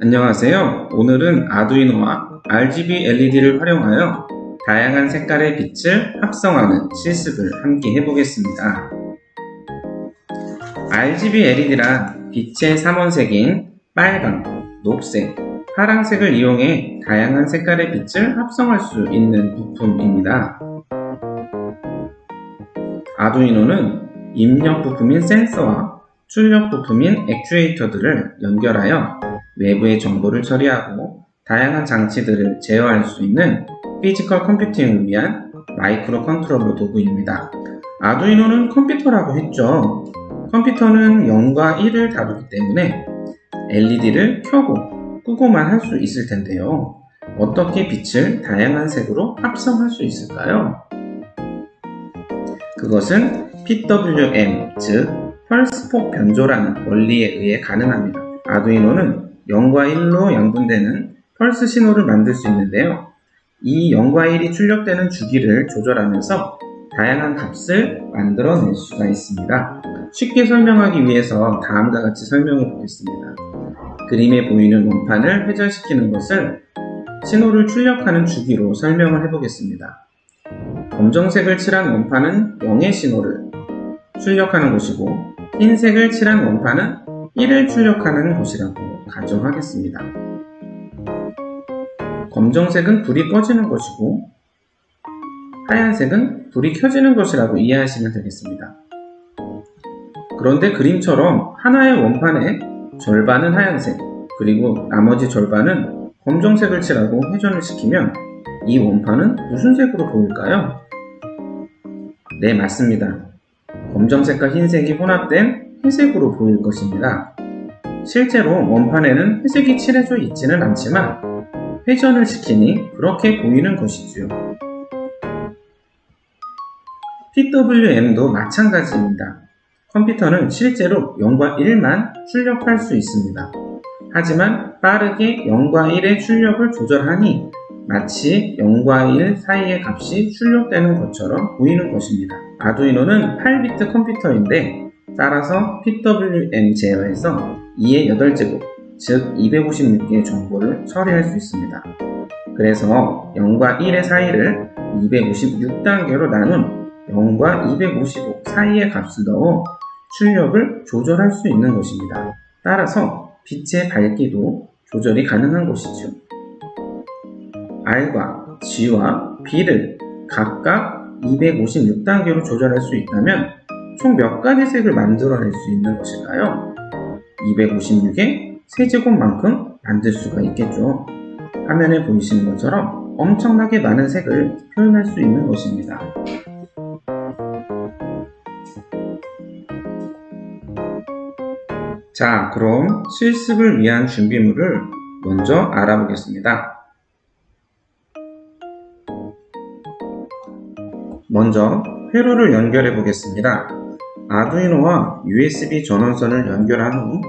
안녕하세요. 오늘은 아두이노와 RGB LED를 활용하여 다양한 색깔의 빛을 합성하는 실습을 함께 해보겠습니다. RGB LED란 빛의 삼원색인 빨강, 녹색, 파랑색을 이용해 다양한 색깔의 빛을 합성할 수 있는 부품입니다. 아두이노는 입력 부품인 센서와 출력 부품인 액추에이터들을 연결하여 외부의 정보를 처리하고 다양한 장치들을 제어할 수 있는 피지컬 컴퓨팅을 위한 마이크로 컨트롤러 도구입니다. 아두이노는 컴퓨터라고 했죠. 컴퓨터는 0과 1을 다루기 때문에 LED를 켜고 끄고만 할 수 있을 텐데요. 어떻게 빛을 다양한 색으로 합성할 수 있을까요? 그것은 PWM, 즉 펄스폭 변조라는 원리에 의해 가능합니다. 아두이노는 0과 1로 양분되는 펄스 신호를 만들 수 있는데요. 이 0과 1이 출력되는 주기를 조절하면서 다양한 값을 만들어낼 수가 있습니다. 쉽게 설명하기 위해서 다음과 같이 설명해 보겠습니다. 그림에 보이는 원판을 회전시키는 것을 신호를 출력하는 주기로 설명을 해보겠습니다. 검정색을 칠한 원판은 0의 신호를 출력하는 것이고 흰색을 칠한 원판은 1을 출력하는 것이라고 가정하겠습니다. 검정색은 불이 꺼지는 것이고 하얀색은 불이 켜지는 것이라고 이해하시면 되겠습니다. 그런데 그림처럼 하나의 원판의 절반은 하얀색, 그리고 나머지 절반은 검정색을 칠하고 회전을 시키면 이 원판은 무슨 색으로 보일까요? 네, 맞습니다. 검정색과 흰색이 혼합된 회색으로 보일 것입니다. 실제로 원판에는 회색이 칠해져 있지는 않지만 회전을 시키니 그렇게 보이는 것이지요. PWM도 마찬가지입니다. 컴퓨터는 실제로 0과 1만 출력할 수 있습니다. 하지만 빠르게 0과 1의 출력을 조절하니 마치 0과 1 사이의 값이 출력되는 것처럼 보이는 것입니다. 아두이노는 8비트 컴퓨터인데 따라서 PWM 제어에서 2의 8제곱, 즉 256개의 정보를 처리할 수 있습니다. 그래서 0과 1의 사이를 256단계로 나눈 0과 255 사이의 값을 넣어 출력을 조절할 수 있는 것입니다. 따라서 빛의 밝기도 조절이 가능한 것이죠. R과 G와 B를 각각 256단계로 조절할 수 있다면 총 몇 가지 색을 만들어낼 수 있는 것일까요? 256의 세제곱만큼 만들 수가 있겠죠. 화면에 보이시는 것처럼 엄청나게 많은 색을 표현할 수 있는 것입니다. 자, 그럼 실습을 위한 준비물을 먼저 알아보겠습니다. 먼저 회로를 연결해 보겠습니다. 아두이노와 USB 전원선을 연결한 후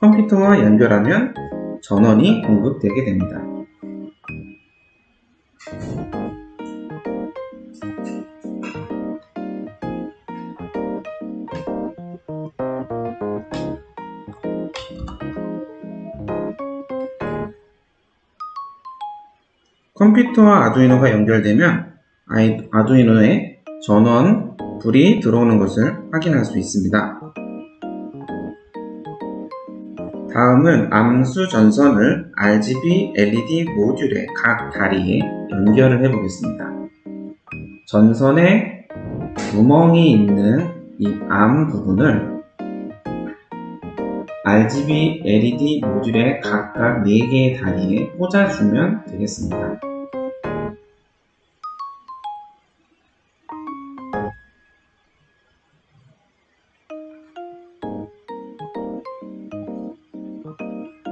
컴퓨터와 연결하면 전원이 공급되게 됩니다. 컴퓨터와 아두이노가 연결되면 아두이노에 전원, 불이 들어오는 것을 확인할 수 있습니다. 다음은 암수 전선을 RGB LED 모듈의 각 다리에 연결을 해 보겠습니다. 전선에 구멍이 있는 이 암 부분을 RGB LED 모듈의 각각 4개의 다리에 꽂아주면 되겠습니다.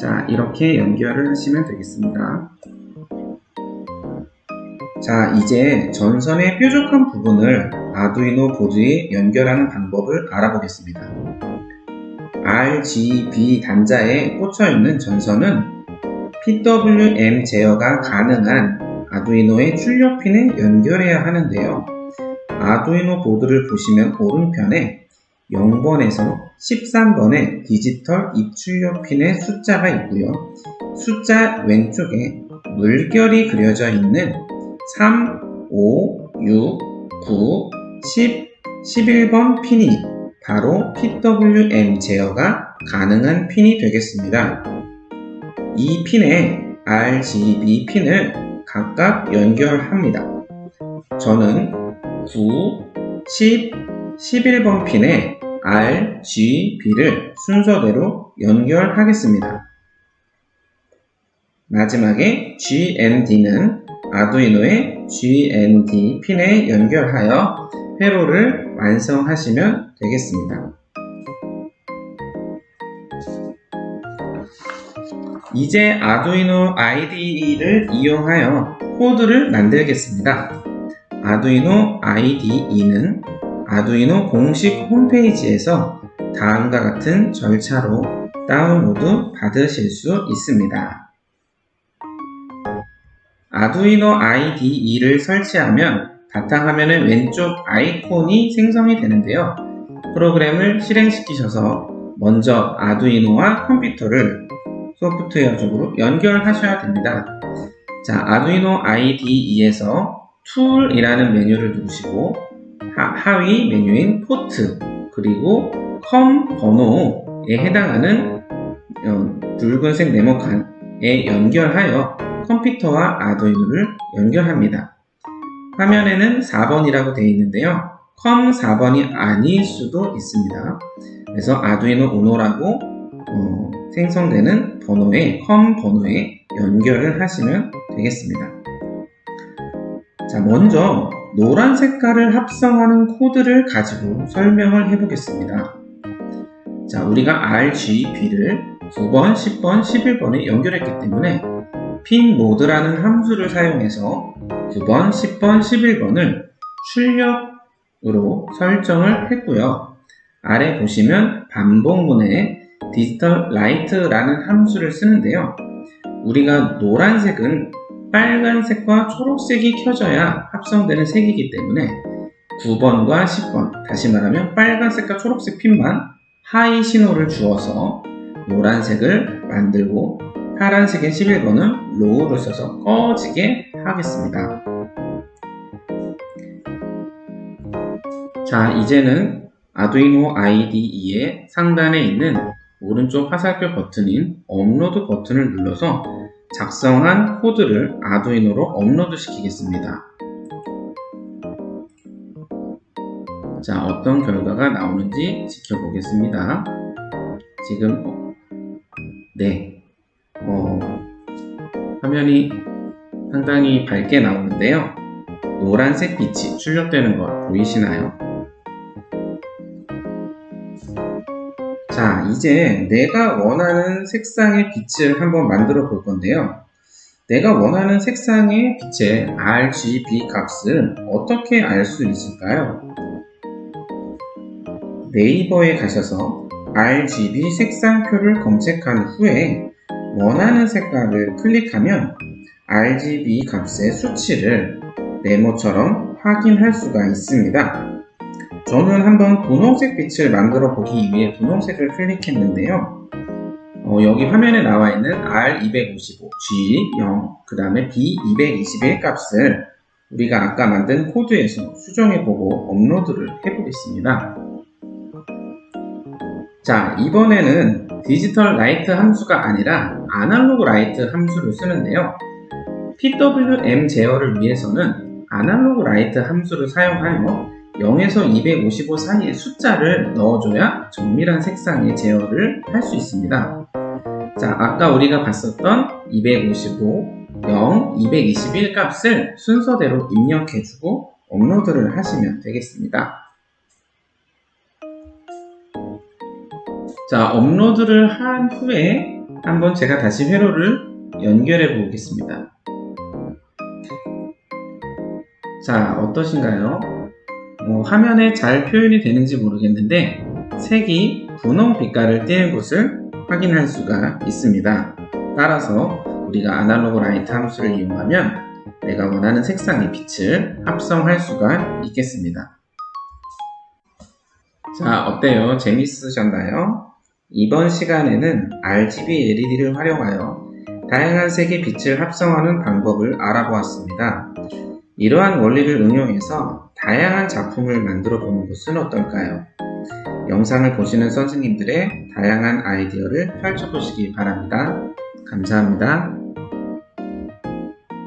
자, 이렇게 연결을 하시면 되겠습니다. 자, 이제 전선의 뾰족한 부분을 아두이노 보드에 연결하는 방법을 알아보겠습니다. RGB 단자에 꽂혀 있는 전선은 PWM 제어가 가능한 아두이노의 출력 핀에 연결해야 하는데요. 아두이노 보드를 보시면 오른편에 0번에서 13번의 디지털 입출력 핀의 숫자가 있고요. 숫자 왼쪽에 물결이 그려져 있는 3, 5, 6, 9, 10, 11번 핀이 바로 PWM 제어가 가능한 핀이 되겠습니다. 이 핀에 RGB 핀을 각각 연결합니다. 저는 9, 10, 11번 핀에 RGB를 순서대로 연결하겠습니다. 마지막에 GND는 아두이노의 GND 핀에 연결하여 회로를 완성하시면 되겠습니다. 이제 아두이노 IDE를 이용하여 코드를 만들겠습니다. 아두이노 IDE는 아두이노 공식 홈페이지에서 다음과 같은 절차로 다운로드 받으실 수 있습니다. 아두이노 IDE를 설치하면 바탕화면의 왼쪽 아이콘이 생성이 되는데요. 프로그램을 실행시키셔서 먼저 아두이노와 컴퓨터를 소프트웨어적으로 연결하셔야 됩니다. 자, 아두이노 IDE에서 툴이라는 메뉴를 누르시고 하, 위 메뉴인 포트 그리고 컴 번호에 해당하는 어, 붉은색 네모칸에 연결하여 컴퓨터와 아두이노를 연결합니다. 화면에는 4번이라고 되어 있는데요. 컴 4번이 아닐 수도 있습니다. 그래서 아두이노 우노라고 어, 생성되는 번호에 컴 번호에 연결을 하시면 되겠습니다. 자, 먼저 노란 색깔을 합성하는 코드를 가지고 설명을 해보겠습니다. 자, 우리가 RGB를 9번, 10번, 11번에 연결했기 때문에 핀 모드라는 함수를 사용해서 9번, 10번, 11번을 출력으로 설정을 했고요. 아래 보시면 반복문에 디지털 라이트라는 함수를 쓰는데요. 우리가 노란색은 빨간색과 초록색이 켜져야 합성되는 색이기 때문에 9번과 10번, 다시 말하면 빨간색과 초록색 핀만 하이 신호를 주어서 노란색을 만들고 파란색의 11번은 로우를 써서 꺼지게 하겠습니다. 자, 이제는 아두이노 IDE의 상단에 있는 오른쪽 화살표 버튼인 업로드 버튼을 눌러서 작성한 코드를 아두이노로 업로드 시키겠습니다. 자, 어떤 결과가 나오는지 지켜보겠습니다. 지금, 어, 네, 어, 화면이 상당히 밝게 나오는데요. 노란색 빛이 출력되는 거 보이시나요? 자, 이제 내가 원하는 색상의 빛을 한번 만들어 볼 건데요. 내가 원하는 색상의 빛의 RGB 값을 어떻게 알 수 있을까요? 네이버에 가셔서 RGB 색상표를 검색한 후에 원하는 색깔을 클릭하면 RGB 값의 수치를 네모처럼 확인할 수가 있습니다. 저는 한번 분홍색 빛을 만들어 보기 위해 분홍색을 클릭했는데요. 어, 여기 화면에 나와 있는 R255, G0, 그 다음에 B221 값을 우리가 아까 만든 코드에서 수정해보고 업로드를 해보겠습니다. 자, 이번에는 디지털 라이트 함수가 아니라 아날로그 라이트 함수를 쓰는데요. PWM 제어를 위해서는 아날로그 라이트 함수를 사용하여 0에서 255 사이의 숫자를 넣어줘야 정밀한 색상의 제어를 할 수 있습니다. 자, 아까 우리가 봤었던 255, 0, 221 값을 순서대로 입력해주고 업로드를 하시면 되겠습니다. 자, 업로드를 한 후에 한번 제가 다시 회로를 연결해 보겠습니다. 자, 어떠신가요? 어, 화면에 잘 표현이 되는지 모르겠는데 색이 분홍 빛깔을 띠는 것을 확인할 수가 있습니다. 따라서 우리가 아날로그 라이트 함수를 이용하면 내가 원하는 색상의 빛을 합성할 수가 있겠습니다. 자, 어때요? 재밌으셨나요? 이번 시간에는 RGB LED를 활용하여 다양한 색의 빛을 합성하는 방법을 알아보았습니다. 이러한 원리를 응용해서 다양한 작품을 만들어 보는 것은 어떨까요? 영상을 보시는 선생님들의 다양한 아이디어를 펼쳐보시기 바랍니다. 감사합니다.